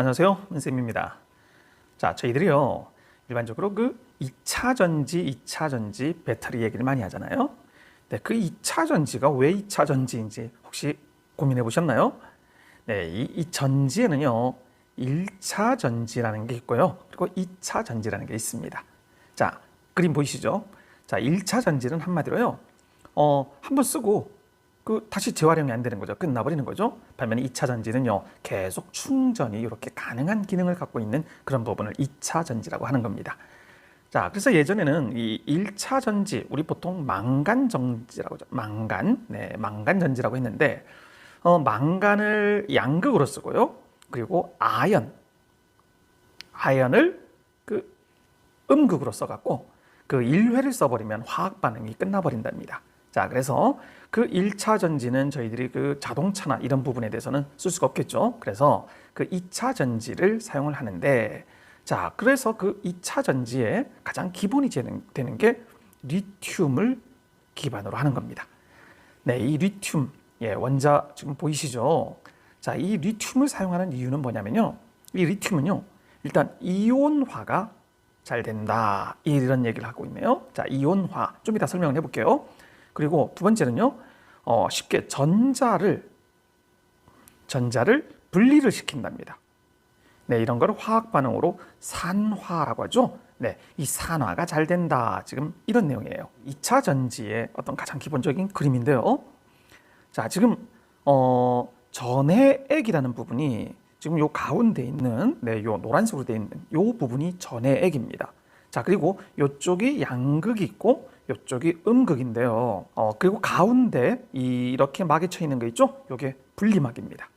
안녕하세요. 은쌤입니다. 자, 저희들이요. 일반적으로 그 2차 전지, 2차 전지 배터리 얘기를 많이 하잖아요. 네, 그 2차 전지가 왜 2차 전지인지 혹시 고민해 보셨나요? 네, 이, 이 전지에는요. 1차 전지라는 게 있고요. 그리고 2차 전지라는 게 있습니다. 자, 그림 보이시죠? 자, 1차 전지는 한마디로요. 어, 한 번 쓰고 그 다시 재활용이 안 되는 거죠. 끝나버리는 거죠. 반면에 2차 전지는요. 계속 충전이 이렇게 가능한 기능을 갖고 있는 그런 부분을 2차 전지라고 하는 겁니다. 자, 그래서 예전에는 이 1차 전지, 우리 보통 망간 전지라고 하죠. 망간, 네, 망간 전지라고 했는데, 어, 망간을 양극으로 쓰고요. 그리고 아연, 아연을 그 음극으로 써갖고 그 1회를 써버리면 화학 반응이 끝나버린답니다. 자, 그래서 그 1차 전지는 저희들이 그 자동차나 이런 부분에 대해서는 쓸 수가 없겠죠. 그래서 그 2차 전지를 사용을 하는데 자, 그래서 그 2차 전지의 가장 기본이 되는 게 리튬을 기반으로 하는 겁니다. 네, 이 리튬, 예, 원자 지금 보이시죠? 자, 이 리튬을 사용하는 이유는 뭐냐면요. 이 리튬은요, 일단 이온화가 잘 된다. 이런 얘기를 하고 있네요. 자, 이온화. 좀 이따 설명을 해볼게요. 그리고 두 번째는요, 어, 쉽게 전자를, 전자를 분리를 시킨답니다. 네, 이런 걸 화학 반응으로 산화라고 하죠. 네, 이 산화가 잘 된다. 지금 이런 내용이에요. 2차 전지의 어떤 가장 기본적인 그림인데요. 자, 지금 어, 전해액이라는 부분이 지금 요 가운데 있는 네, 요 노란색으로 되어 있는 요 부분이 전해액입니다. 자, 그리고 요쪽이 양극이 있고 요쪽이 음극인데요. 어, 그리고 가운데 이렇게 막에 쳐 있는 거 있죠? 요게 분리막입니다.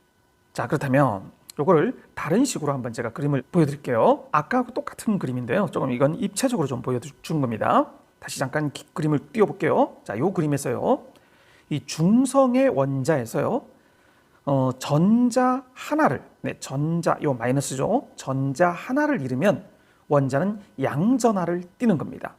자, 그렇다면 요거를 다른 식으로 한번 제가 그림을 보여드릴게요. 아까하고 똑같은 그림인데요. 조금 이건 입체적으로 좀 보여준 겁니다. 다시 잠깐 기, 그림을 띄워볼게요. 자, 요 그림에서요. 이 중성의 원자에서요. 어, 전자 하나를, 네, 전자, 요 마이너스죠. 전자 하나를 잃으면 원자는 양전하를 띠는 겁니다.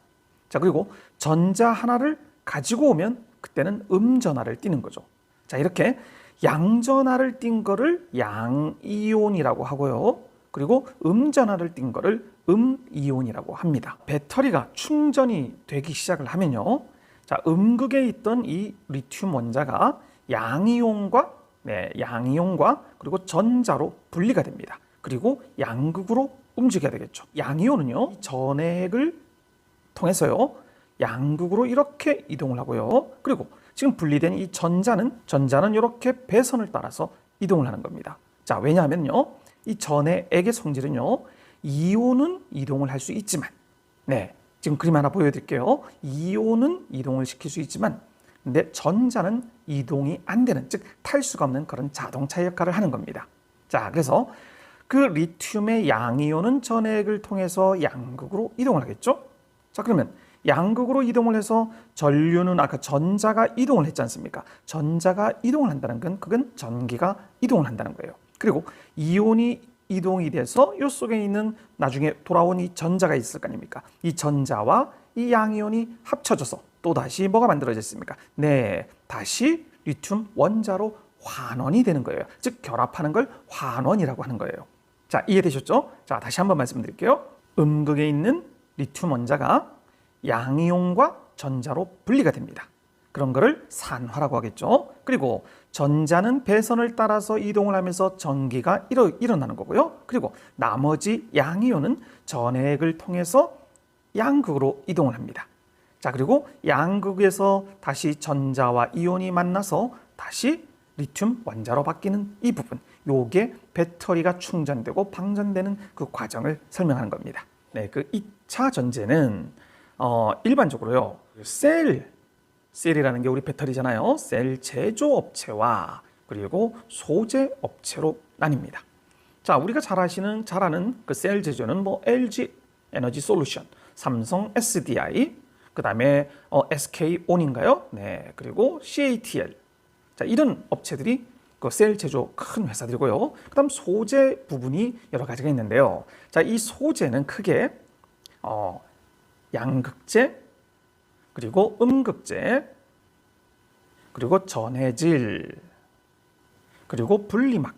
자, 그리고 전자 하나를 가지고 오면 그때는 음전하를 띠는 거죠. 자, 이렇게 양전하를 띈 거를 양이온이라고 하고요. 그리고 음전하를 띈 거를 음이온이라고 합니다. 배터리가 충전이 되기 시작을 하면요. 자, 음극에 있던 이 리튬 원자가 양이온과 네, 양이온과 그리고 전자로 분리가 됩니다. 그리고 양극으로 움직여야 되겠죠. 양이온은요. 전액을 통해서요. 양극으로 이렇게 이동을 하고요. 그리고 지금 분리된 이 전자는 전자는 이렇게 배선을 따라서 이동을 하는 겁니다. 자, 왜냐하면요. 이 전해액의 성질은요. 이온은 이동을 할 수 있지만 네. 지금 그림 하나 보여 드릴게요. 이온은 이동을 시킬 수 있지만 근데 전자는 이동이 안 되는 즉 탈 수가 없는 그런 자동차 역할을 하는 겁니다. 자, 그래서 그 리튬의 양이온은 전액을 통해서 양극으로 이동을 하겠죠? 자, 그러면 양극으로 이동을 해서 전류는 아까 전자가 이동을 했지 않습니까? 전자가 이동을 한다는 건 그건 전기가 이동을 한다는 거예요. 그리고 이온이 이동이 돼서 이 속에 있는 나중에 돌아온 이 전자가 있을 거 아닙니까? 이 전자와 이 양이온이 합쳐져서 또 다시 뭐가 만들어졌습니까? 네, 다시 리튬 원자로 환원이 되는 거예요. 즉 결합하는 걸 환원이라고 하는 거예요. 자, 이해되셨죠? 자, 다시 한번 말씀드릴게요. 음극에 있는 리튬 원자가 양이온과 전자로 분리가 됩니다. 그런 거를 산화라고 하겠죠. 그리고 전자는 배선을 따라서 이동을 하면서 전기가 일어, 일어나는 거고요. 그리고 나머지 양이온은 전액을 통해서 양극으로 이동을 합니다. 자, 그리고 양극에서 다시 전자와 이온이 만나서 다시 리튬 원자로 바뀌는 이 부분. 요게 배터리가 충전되고 방전되는 그 과정을 설명하는 겁니다. 네, 그 2차 전제는 어, 일반적으로요. 셀, 셀이라는 게 우리 배터리잖아요. 셀 제조 업체와 그리고 소재 업체로 나뉩니다. 자, 우리가 잘 아시는 잘 아는 그 셀 제조는 뭐 LG 에너지 솔루션, 삼성 SDI, 그다음에 어, SK 온인가요? 네, 그리고 CATL. 자, 이런 업체들이 그 셀 제조 큰 회사들이고요. 그다음 소재 부분이 여러 가지가 있는데요. 자, 이 소재는 크게 어, 양극재, 그리고 음극재, 그리고 전해질, 그리고 분리막,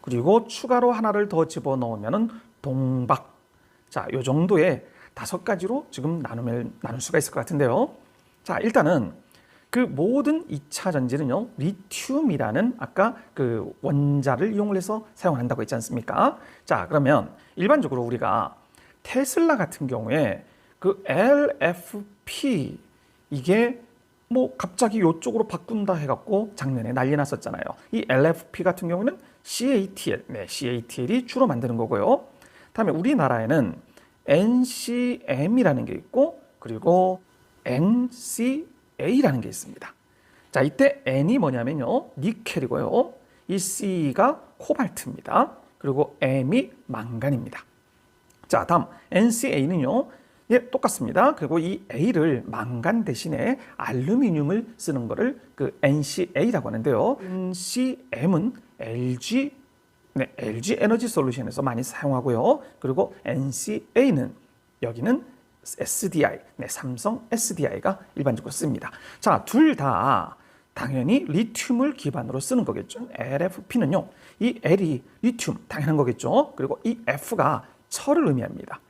그리고 추가로 하나를 더 집어넣으면은 동박. 자, 요 정도의 다섯 가지로 지금 나누면 나눌 수가 있을 것 같은데요. 자, 일단은 그 모든 2차 전지는요, 리튬이라는 아까 그 원자를 이용을 해서 사용한다고 했지 않습니까? 자, 그러면 일반적으로 우리가 테슬라 같은 경우에 그 LFP 이게 뭐 갑자기 이쪽으로 바꾼다 해갖고 작년에 난리 났었잖아요. 이 LFP 같은 경우는 CATL, 네, CATL이 주로 만드는 거고요. 다음에 우리나라에는 NCM이라는 게 있고 그리고 NCA라는 게 있습니다. 자, 이때 N이 뭐냐면요. 니켈이고요. 이 C가 코발트입니다. 그리고 M이 망간입니다. 자, 다음 NCA는요. 예, 똑같습니다. 그리고 이 A를 망간 대신에 알루미늄을 쓰는 거를 그 NCA라고 하는데요. NCM은 LG 네, LG 에너지 솔루션에서 많이 사용하고요. 그리고 NCA는 여기는 SDI, 네, 삼성 SDI가 일반적으로 씁니다. 자, 둘 다 당연히 리튬을 기반으로 쓰는 거겠죠. LFP는요, 이 L이 리튬 당연한 거겠죠. 그리고 이 F가 철을 의미합니다.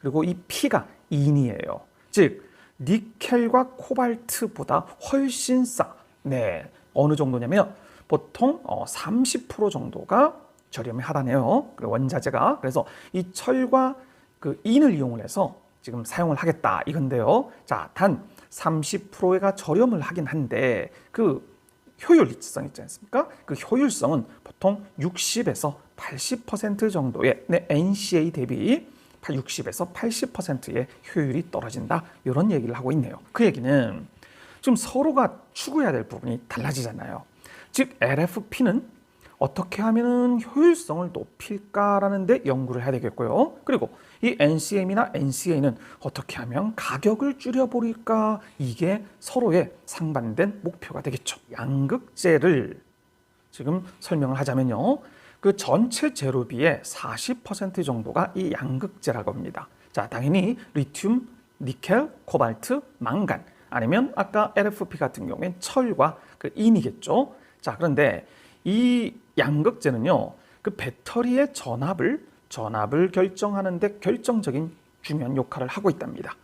그리고 이 P가 인이에요. 즉 니켈과 코발트보다 훨씬 싸. 네, 어느 정도냐면 보통 30% 정도가 저렴이 하다네요. 그 원자재가 그래서 이 철과 그 인을 이용을 해서 지금 사용을 하겠다 이건데요. 자, 단 30%가 저렴을 하긴 한데 그 효율성 있지 않습니까? 그 효율성은 보통 60에서 80% 정도의 네, NCA 대비 60에서 80%의 효율이 떨어진다. 이런 얘기를 하고 있네요. 그 얘기는 좀 서로가 추구해야 될 부분이 달라지잖아요. 즉 LFP는 어떻게 하면 효율성을 높일까라는 데 연구를 해야 되겠고요. 그리고 이 NCM이나 NCA는 어떻게 하면 가격을 줄여버릴까 이게 서로의 상반된 목표가 되겠죠. 양극재를 지금 설명을 하자면요. 그 전체 제로비의 40% 정도가 이 양극재라고 합니다. 자, 당연히 리튬, 니켈, 코발트, 망간 아니면 아까 LFP 같은 경우엔 철과 그 인이겠죠. 자, 그런데 이 양극재는요. 그 배터리의 전압을 전압을 결정하는 데 결정적인 중요한 역할을 하고 있답니다.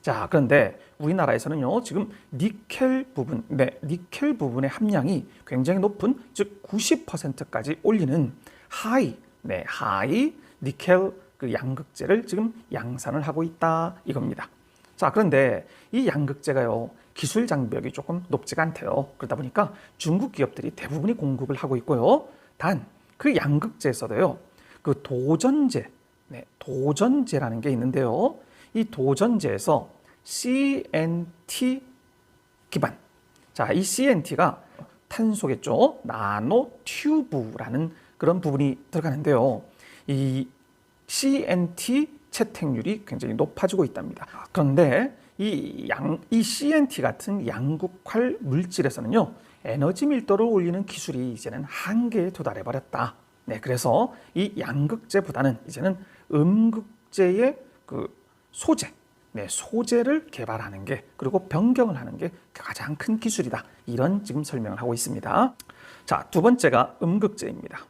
자, 그런데 우리나라에서는요, 지금 니켈 부분, 네, 니켈 부분의 함량이 굉장히 높은, 즉 90%까지 올리는 하이, 네, 하이 니켈 그 양극재를 지금 양산을 하고 있다 이겁니다. 자, 그런데 이 양극재가요, 기술 장벽이 조금 높지가 않대요. 그러다 보니까 중국 기업들이 대부분이 공급을 하고 있고요. 단 그 양극재에서도요. 그 도전제, 네, 도전제라는 게 있는데요. 이 도전제에서 CNT 기반. 자, 이 CNT가 탄소겠죠. 나노 튜브라는 그런 부분이 들어가는데요. 이 CNT 채택률이 굉장히 높아지고 있답니다. 그런데 이 양, 이 CNT 같은 양극활 물질에서는요, 에너지 밀도를 올리는 기술이 이제는 한계에 도달해 버렸다. 네, 그래서 이 양극재보다는 이제는 음극재의 그 소재, 네, 소재를 개발하는 게 그리고 변경을 하는 게 가장 큰 기술이다. 이런 지금 설명을 하고 있습니다. 자, 두 번째가 음극재입니다.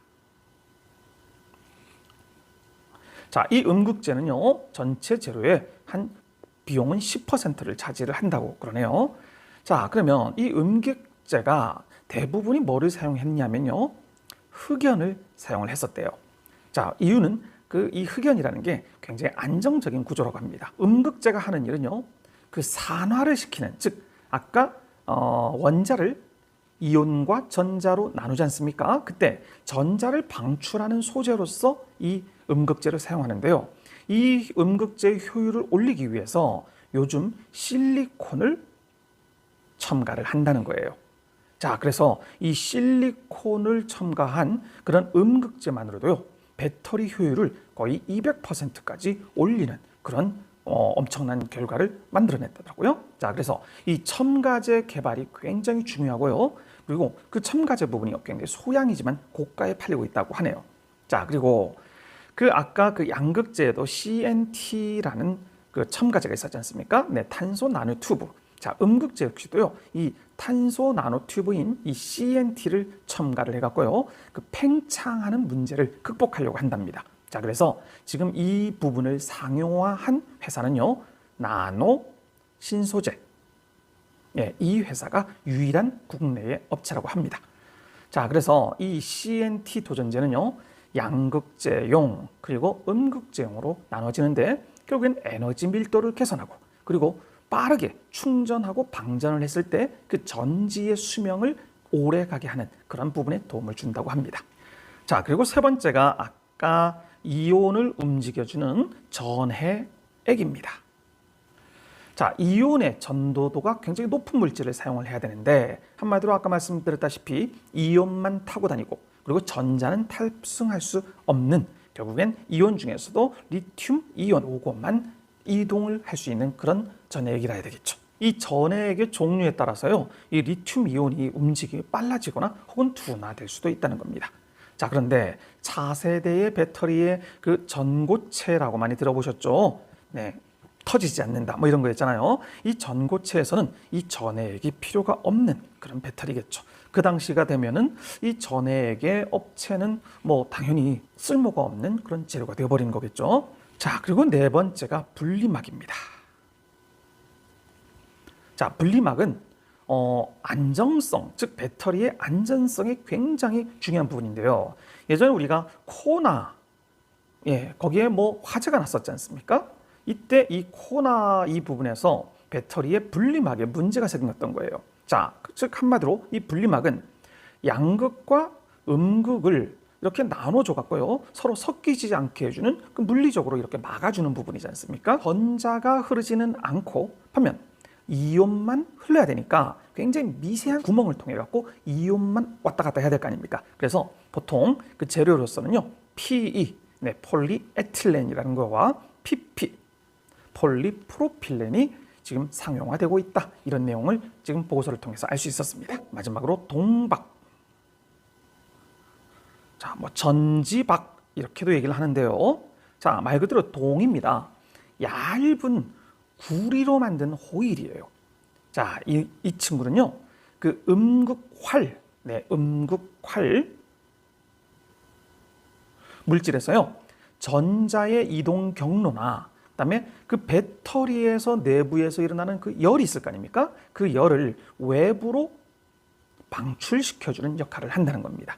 자, 이 음극재는요, 전체 재료의 한 비용은 10%를 차지를 한다고 그러네요. 자, 그러면 이 음극재가 대부분이 뭐를 사용했냐면요. 흑연을 사용을 했었대요. 자, 이유는 그 이 흑연이라는 게 굉장히 안정적인 구조라고 합니다. 음극재가 하는 일은요. 그 산화를 시키는 즉 아까 어, 원자를 이온과 전자로 나누지 않습니까? 그때 전자를 방출하는 소재로서 이 음극재를 사용하는데요. 이 음극재의 효율을 올리기 위해서 요즘 실리콘을 첨가를 한다는 거예요. 자, 그래서 이 실리콘을 첨가한 그런 음극재만으로도요, 배터리 효율을 거의 200%까지 올리는 그런 어, 엄청난 결과를 만들어냈더라고요. 자, 그래서 이 첨가제 개발이 굉장히 중요하고요. 그리고 그 첨가제 부분이 굉장히 소량이지만 고가에 팔리고 있다고 하네요. 자, 그리고 그 아까 그 양극재에도 CNT라는 그 첨가제가 있었지 않습니까? 네, 탄소 나노 튜브. 자, 음극재 역시도요. 이 탄소 나노 튜브인 이 CNT를 첨가를 해 갖고요. 그 팽창하는 문제를 극복하려고 한답니다. 자, 그래서 지금 이 부분을 상용화한 회사는요. 나노 신소재. 예, 이 회사가 유일한 국내의 업체라고 합니다. 자, 그래서 이 CNT 도전제는요. 양극재용 그리고 음극재용으로 나눠지는데 결국엔 에너지 밀도를 개선하고 그리고 빠르게 충전하고 방전을 했을 때 그 전지의 수명을 오래 가게 하는 그런 부분에 도움을 준다고 합니다. 자, 그리고 세 번째가 아까 이온을 움직여주는 전해액입니다. 자, 이온의 전도도가 굉장히 높은 물질을 사용을 해야 되는데 한마디로 아까 말씀드렸다시피 이온만 타고 다니고 그리고 전자는 탑승할 수 없는 결국엔 이온 중에서도 리튬 이온 오곤만 이동을 할 수 있는 그런 전해액이라 해야 되겠죠. 이 전해액의 종류에 따라서요, 이 리튬 이온이 움직임이 빨라지거나 혹은 둔화될 수도 있다는 겁니다. 자, 그런데 차세대의 배터리의 그 전고체라고 많이 들어보셨죠? 네. 터지지 않는다. 뭐 이런 거 있잖아요. 이 전고체에서는 이 전해액이 필요가 없는 그런 배터리겠죠. 그 당시가 되면은 이 전해액의 업체는 뭐 당연히 쓸모가 없는 그런 재료가 되어버리는 거겠죠. 자, 그리고 네 번째가 분리막입니다. 자, 분리막은 어, 안정성, 즉 배터리의 안전성이 굉장히 중요한 부분인데요. 예전에 우리가 코나, 예, 거기에 뭐 화재가 났었지 않습니까? 이때 이 코나 이 부분에서 배터리의 분리막에 문제가 생겼던 거예요. 자, 즉 한마디로 이 분리막은 양극과 음극을 이렇게 나눠 줘 갖고요. 서로 섞이지 않게 해주는 그 물리적으로 이렇게 막아주는 부분이지 않습니까? 전자가 흐르지는 않고 반면 이온만 흘러야 되니까 굉장히 미세한 구멍을 통해 갖고 이온만 왔다 갔다 해야 될 거 아닙니까? 그래서 보통 그 재료로서는요. PE, 네, 폴리에틸렌이라는 거와 PP, 폴리프로필렌이 지금 상용화되고 있다. 이런 내용을 지금 보고서를 통해서 알 수 있었습니다. 마지막으로 동박. 자, 뭐 전지박 이렇게도 얘기를 하는데요. 자, 말 그대로 동입니다. 얇은 구리로 만든 호일이에요. 자, 이, 이 친구는요. 그 음극활, 네, 음극활 물질에서요. 전자의 이동 경로나 그다음에 그 배터리에서 내부에서 일어나는 그 열이 있을 거 아닙니까? 그 열을 외부로 방출시켜 주는 역할을 한다는 겁니다.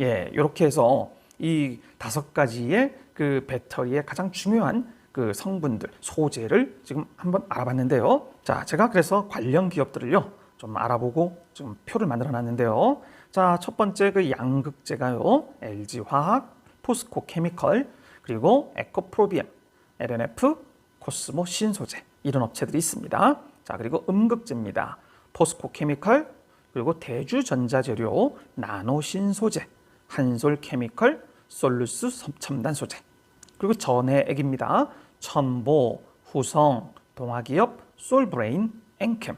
예, 이렇게 해서 이 다섯 가지의 그 배터리의 가장 중요한 그 성분들, 소재를 지금 한번 알아봤는데요. 자, 제가 그래서 관련 기업들을요, 좀 알아보고 지금 표를 만들어 놨는데요. 자, 첫 번째 그 양극재가요, LG화학, 포스코 케미컬, 그리고 에코프로비엠, LNF, 코스모 신소재 이런 업체들이 있습니다. 자 그리고 음극재입니다. 포스코 케미컬 그리고 대주전자재료 나노 신소재 한솔 케미컬 솔루스 첨단 소재 그리고 전해액입니다. 첨보, 후성, 동아기업 솔브레인, 앵캠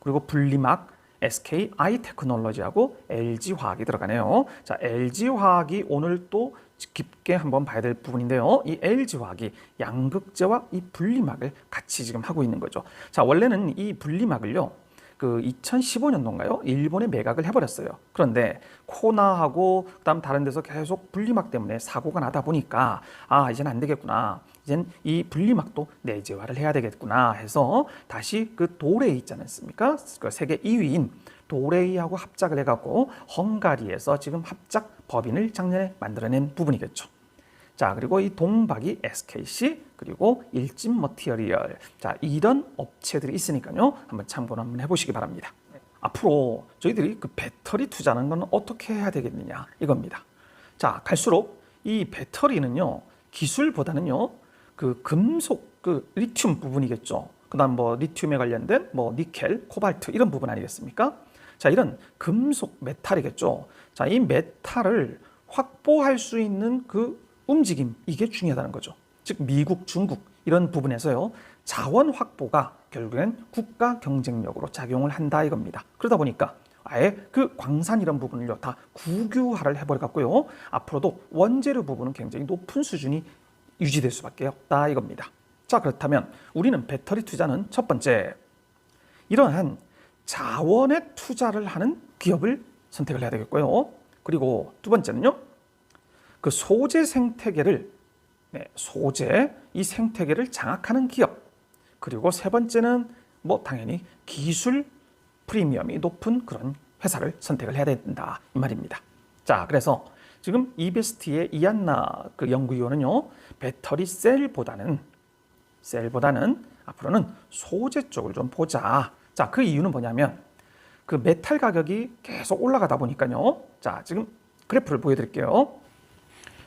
그리고 분리막 SK 아이 테크놀로지하고 LG 화학이 들어가네요. 자, LG 화학이 오늘 또 깊게 한번 봐야 될 부분인데요. 이 LG 화학이 양극재와 이 분리막을 같이 지금 하고 있는 거죠. 자, 원래는 이 분리막을요. 그 2015년도인가요? 일본에 매각을 해버렸어요. 그런데 코나하고 그다음 다른 데서 계속 분리막 때문에 사고가 나다 보니까 아 이제는 안 되겠구나. 이젠 이 분리막도 내재화를 해야 되겠구나 해서 다시 그 도레이 있지 않습니까? 그 세계 2위인 도레이하고 합작을 해갖고 헝가리에서 지금 합작 법인을 작년에 만들어낸 부분이겠죠. 자 그리고 이 동박이 SKC 그리고 일진 머티리얼 자 이런 업체들이 있으니까요 한번 참고 한번 해보시기 바랍니다. 앞으로 저희들이 그 배터리 투자하는 건 어떻게 해야 되겠느냐 이겁니다. 자 갈수록 이 배터리는요 기술보다는요 그 금속 그 리튬 부분이겠죠. 그다음 뭐 리튬에 관련된 뭐 니켈, 코발트 이런 부분 아니겠습니까? 자 이런 금속 메탈이겠죠. 자 이 메탈을 확보할 수 있는 그 움직임 이게 중요하다는 거죠. 즉 미국, 중국 이런 부분에서요 자원 확보가 결국엔 국가 경쟁력으로 작용을 한다 이겁니다. 그러다 보니까 아예 그 광산 이런 부분을요 다 국유화를 해버려 갖고요 앞으로도 원재료 부분은 굉장히 높은 수준이 유지될 수밖에 없다 이겁니다. 자 그렇다면 우리는 배터리 투자는 첫 번째 이러한 자원에 투자를 하는 기업을 선택을 해야 되겠고요. 그리고 두 번째는요. 그 소재 생태계를 네, 소재 이 생태계를 장악하는 기업. 그리고 세 번째는 뭐 당연히 기술 프리미엄이 높은 그런 회사를 선택을 해야 된다 이 말입니다. 자, 그래서 지금 이베스트의 이안나 그 연구위원은요 배터리 셀보다는 셀보다는 앞으로는 소재 쪽을 좀 보자. 자, 그 이유는 뭐냐면 그 메탈 가격이 계속 올라가다 보니까요. 자, 지금 그래프를 보여드릴게요.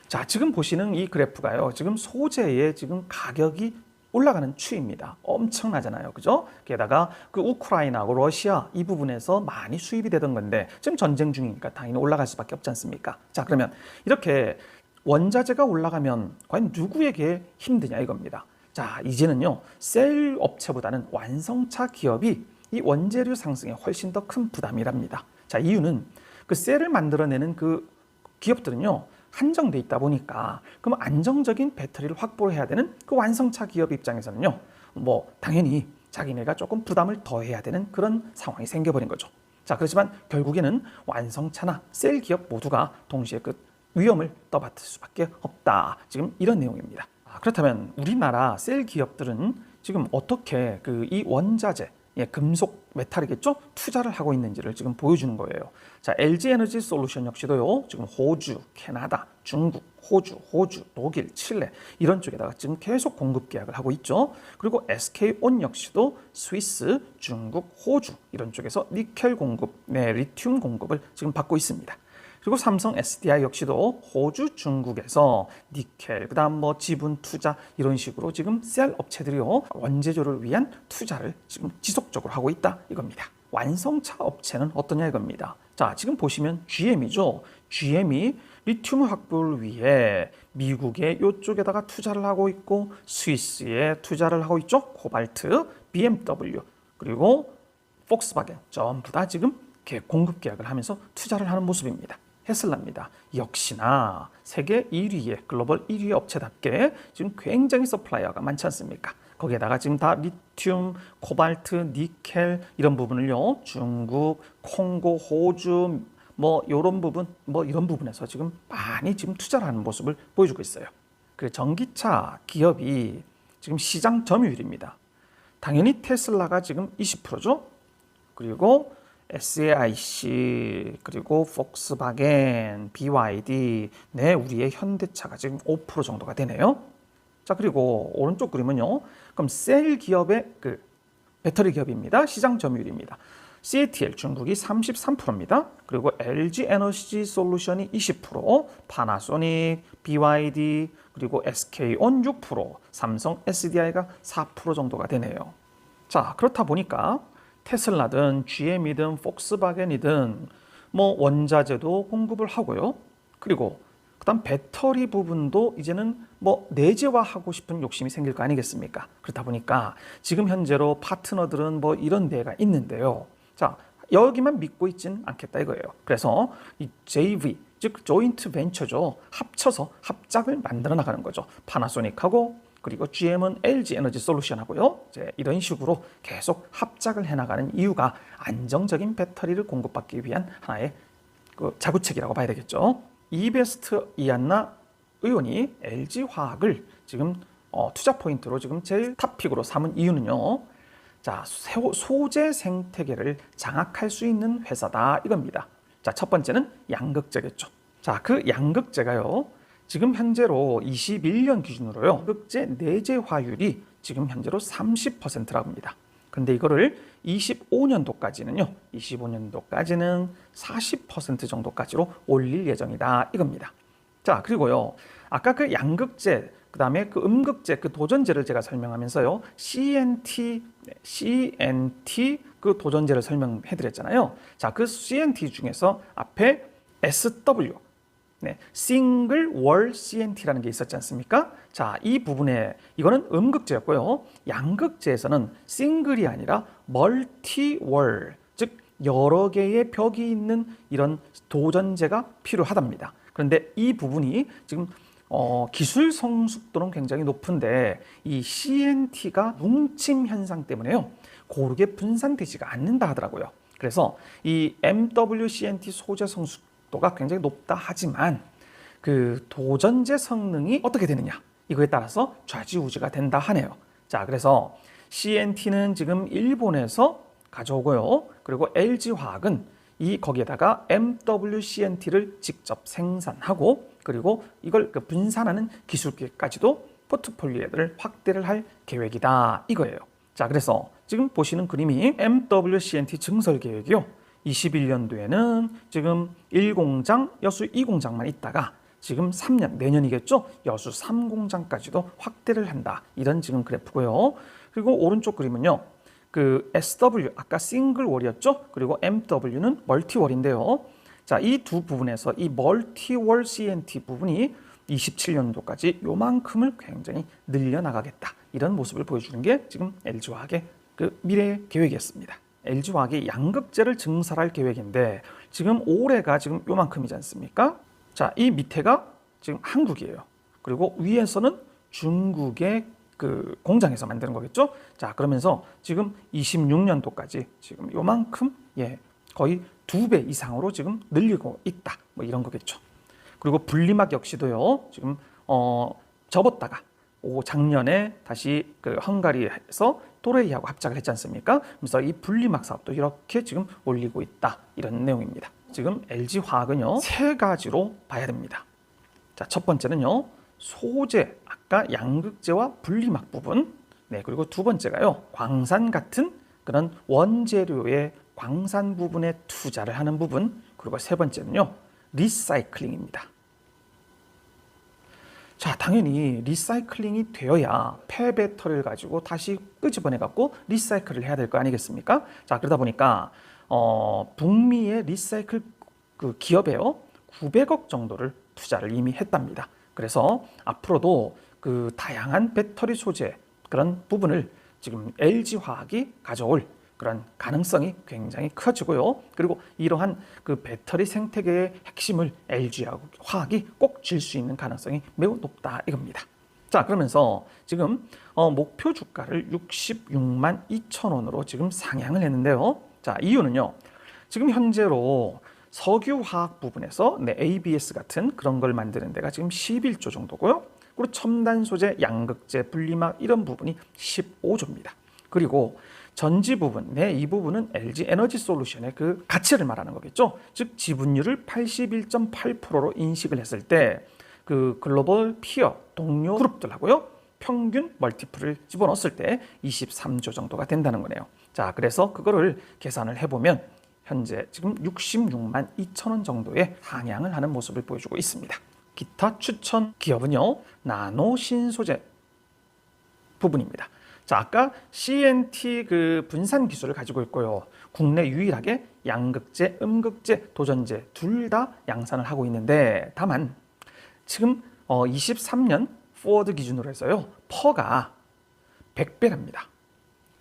자, 지금 보시는 이 그래프가요. 지금 소재의 지금 가격이 올라가는 추입니다. 엄청나잖아요. 그죠? 게다가 그 우크라이나하고 러시아 이 부분에서 많이 수입이 되던 건데 지금 전쟁 중이니까 당연히 올라갈 수밖에 없지 않습니까? 자, 그러면 이렇게 원자재가 올라가면 과연 누구에게 힘드냐 이겁니다. 자, 이제는요. 셀 업체보다는 완성차 기업이 이 원재료 상승에 훨씬 더 큰 부담이랍니다. 자, 이유는 그 셀을 만들어내는 그 기업들은요. 한정돼 있다 보니까 그럼 안정적인 배터리를 확보를 해야 되는 그 완성차 기업 입장에서는요. 뭐 당연히 자기네가 조금 부담을 더 해야 되는 그런 상황이 생겨버린 거죠. 자, 그렇지만 결국에는 완성차나 셀 기업 모두가 동시에 그 위험을 떠맡을 수밖에 없다. 지금 이런 내용입니다. 아, 그렇다면 우리나라 셀 기업들은 지금 어떻게 그 이 원자재 예, 금속 메탈이겠죠? 투자를 하고 있는지를 지금 보여주는 거예요. 자, LG 에너지 솔루션 역시도요. 지금 호주, 캐나다, 중국, 호주, 호주, 독일, 칠레 이런 쪽에다가 지금 계속 공급 계약을 하고 있죠. 그리고 SK온 역시도 스위스, 중국, 호주 이런 쪽에서 니켈 공급, 네, 리튬 공급을 지금 받고 있습니다. 그리고 삼성 SDI 역시도 호주, 중국에서 니켈, 그다음 뭐 지분 투자 이런 식으로 지금 셀 업체들이요 원재료를 위한 투자를 지금 지속적으로 하고 있다 이겁니다. 완성차 업체는 어떠냐 이겁니다. 자, 지금 보시면 GM이죠. GM이 리튬 확보를 위해 미국의 이쪽에다가 투자를 하고 있고 스위스에 투자를 하고 있죠. 코발트, BMW 그리고 폭스바겐 전부 다 지금 공급 계약을 하면서 투자를 하는 모습입니다. 테슬라입니다. 역시나 세계 1위의 글로벌 1위 업체답게 지금 굉장히 서플라이어가 많지 않습니까? 거기에다가 지금 다 리튬, 코발트, 니켈 이런 부분을요. 중국, 콩고, 호주 뭐 이런 부분 뭐 이런 부분에서 지금 많이 지금 투자를 하는 모습을 보여주고 있어요. 그 전기차 기업이 지금 시장 점유율입니다. 당연히 테슬라가 지금 20%죠. 그리고 SAIC 그리고 폭스바겐, BYD, 네 우리의 현대차가 지금 5% 정도가 되네요. 자 그리고 오른쪽 그림은요. 그럼 셀 기업의 그 배터리 기업입니다. 시장 점유율입니다. CATL 중국이 33%입니다. 그리고 LG 에너지 솔루션이 20%, 파나소닉, BYD, 그리고 SK온 6%, 삼성 SDI가 4% 정도가 되네요. 자, 그렇다 보니까 테슬라든 GM이든 폭스바겐이든 뭐 원자재도 공급을 하고요. 그리고 그다음 배터리 부분도 이제는 뭐 내재화하고 싶은 욕심이 생길 거 아니겠습니까? 그렇다 보니까 지금 현재로 파트너들은 뭐 이런 데가 있는데요. 자, 여기만 믿고 있진 않겠다 이거예요. 그래서 이 JV 즉 조인트 벤처죠. 합쳐서 합작을 만들어 나가는 거죠. 파나소닉하고 그리고 GM은 LG 에너지 솔루션하고요. 이제 이런 식으로 계속 합작을 해나가는 이유가 안정적인 배터리를 공급받기 위한 하나의 그 자구책이라고 봐야 되겠죠. 이베스트 이안나 의원이 LG 화학을 지금 어, 투자 포인트로 지금 제일 탑픽으로 삼은 이유는요. 자, 소재 생태계를 장악할 수 있는 회사다 이겁니다. 자, 첫 번째는 양극재겠죠. 자, 그 양극재가요. 지금 현재로 21년 기준으로요. 극제 내재화율이 지금 현재로 30%라고 합니다. 근데 이거를 25년도까지는요. 25년도까지는 40% 정도까지로 올릴 예정이다 이겁니다. 자, 그리고요. 아까 그 양극재 그다음에 그 음극재 그 도전제를 제가 설명하면서요. CNT CNT 그 도전제를 설명해 드렸잖아요. 자, 그 CNT 중에서 앞에 SW 네, 싱글 월 CNT라는 게 있었지 않습니까? 자, 이 부분에 이거는 음극재였고요. 양극재에서는 싱글이 아니라 멀티 월, 즉 여러 개의 벽이 있는 이런 도전제가 필요하답니다. 그런데 이 부분이 지금 어, 기술 성숙도는 굉장히 높은데 이 CNT가 뭉침 현상 때문에요. 고르게 분산되지가 않는다 하더라고요. 그래서 이 MWCNT 소재 성숙 도가 굉장히 높다 하지만 그 도전제 성능이 어떻게 되느냐 이거에 따라서 좌지우지가 된다 하네요. 자, 그래서 CNT는 지금 일본에서 가져오고요. 그리고 LG화학은 이 거기에다가 MWCNT를 직접 생산하고 그리고 이걸 그 분산하는 기술기까지도 포트폴리오를 확대를 할 계획이다 이거예요. 자, 그래서 지금 보시는 그림이 MWCNT 증설 계획이요. 21년도에는 지금 1공장, 여수 2공장만 있다가 지금 3년, 내년이겠죠? 여수 3공장까지도 확대를 한다. 이런 지금 그래프고요. 그리고 오른쪽 그림은요. 그 SW, 아까 싱글월이었죠? 그리고 MW는 멀티월인데요. 자, 이 두 부분에서 이 멀티월 CNT 부분이 27년도까지 요만큼을 굉장히 늘려나가겠다. 이런 모습을 보여주는 게 지금 LG화학의 그 미래 계획이었습니다. LG화학이 양극재를 증설할 계획인데 지금 올해가 지금 요만큼이지 않습니까? 자, 이 밑에가 지금 한국이에요. 그리고 위에서는 중국의 그 공장에서 만드는 거겠죠? 자, 그러면서 지금 26년도까지 지금 요만큼 예, 거의 두 배 이상으로 지금 늘리고 있다. 뭐 이런 거겠죠. 그리고 분리막 역시도요. 지금 어 접었다가 오 작년에 다시 그 헝가리에서 또레이하고 합작을 했지 않습니까? 그래서 이 분리막 사업도 이렇게 지금 올리고 있다. 이런 내용입니다. 지금 LG 화학은요. 세 가지로 봐야 됩니다. 자, 첫 번째는요. 소재, 아까 양극재와 분리막 부분. 네, 그리고 두 번째가요. 광산 같은 그런 원재료의 광산 부분에 투자를 하는 부분. 그리고 세 번째는요. 리사이클링입니다. 자, 당연히 리사이클링이 되어야 폐배터리를 가지고 다시 끄집어내 갖고 리사이클을 해야 될 거 아니겠습니까? 자, 그러다 보니까 어, 북미의 리사이클 그 기업에요 900억 정도를 투자를 이미 했답니다. 그래서 앞으로도 그 다양한 배터리 소재 그런 부분을 지금 LG 화학이 가져올 그런 가능성이 굉장히 커지고요. 그리고 이러한 그 배터리 생태계의 핵심을 LG 화학이 꼭 질 수 있는 가능성이 매우 높다 이겁니다. 자 그러면서 지금 어, 목표 주가를 66만 2천 원으로 지금 상향을 했는데요. 자 이유는요. 지금 현재로 석유화학 부분에서 네, ABS 같은 그런 걸 만드는 데가 지금 11조 정도고요. 그리고 첨단 소재, 양극재, 분리막 이런 부분이 15조입니다. 그리고 전지 부분, 네, 이 부분은 LG 에너지 솔루션의 그 가치를 말하는 거겠죠. 즉 지분율을 81.8%로 인식을 했을 때 그 글로벌 피어 동료 그룹들하고요. 평균 멀티플을 집어넣었을 때 23조 정도가 된다는 거네요. 자, 그래서 그거를 계산을 해 보면 현재 지금 66만 2천 원 정도의 상향을 하는 모습을 보여주고 있습니다. 기타 추천 기업은요, 나노 신소재 부분입니다. 자, 아까 CNT 그 분산 기술을 가지고 있고요. 국내 유일하게 양극재, 음극재, 도전재 둘 다 양산을 하고 있는데 다만 지금 어 23년 포워드 기준으로 해서요. 퍼가 100배랍니다.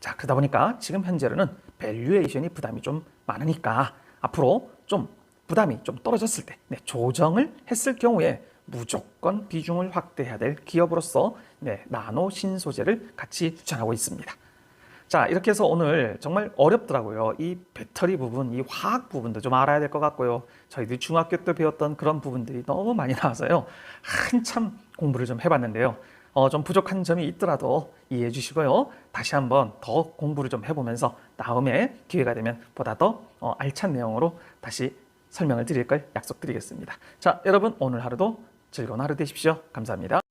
자, 그러다 보니까 지금 현재로는 밸류에이션이 부담이 좀 많으니까 앞으로 좀 부담이 좀 떨어졌을 때 네, 조정을 했을 경우에 무조건 비중을 확대해야 될 기업으로서 네, 나노 신소재를 같이 추천하고 있습니다. 자, 이렇게 해서 오늘 정말 어렵더라고요. 이 배터리 부분, 이 화학 부분도 좀 알아야 될 것 같고요. 저희들이 중학교 때 배웠던 그런 부분들이 너무 많이 나와서요. 한참 공부를 좀 해봤는데요. 어, 좀 부족한 점이 있더라도 이해해 주시고요. 다시 한번 더 공부를 좀 해보면서 다음에 기회가 되면 보다 더 어, 알찬 내용으로 다시 설명을 드릴 걸 약속드리겠습니다. 자, 여러분 오늘 하루도 즐거운 하루 되십시오. 감사합니다.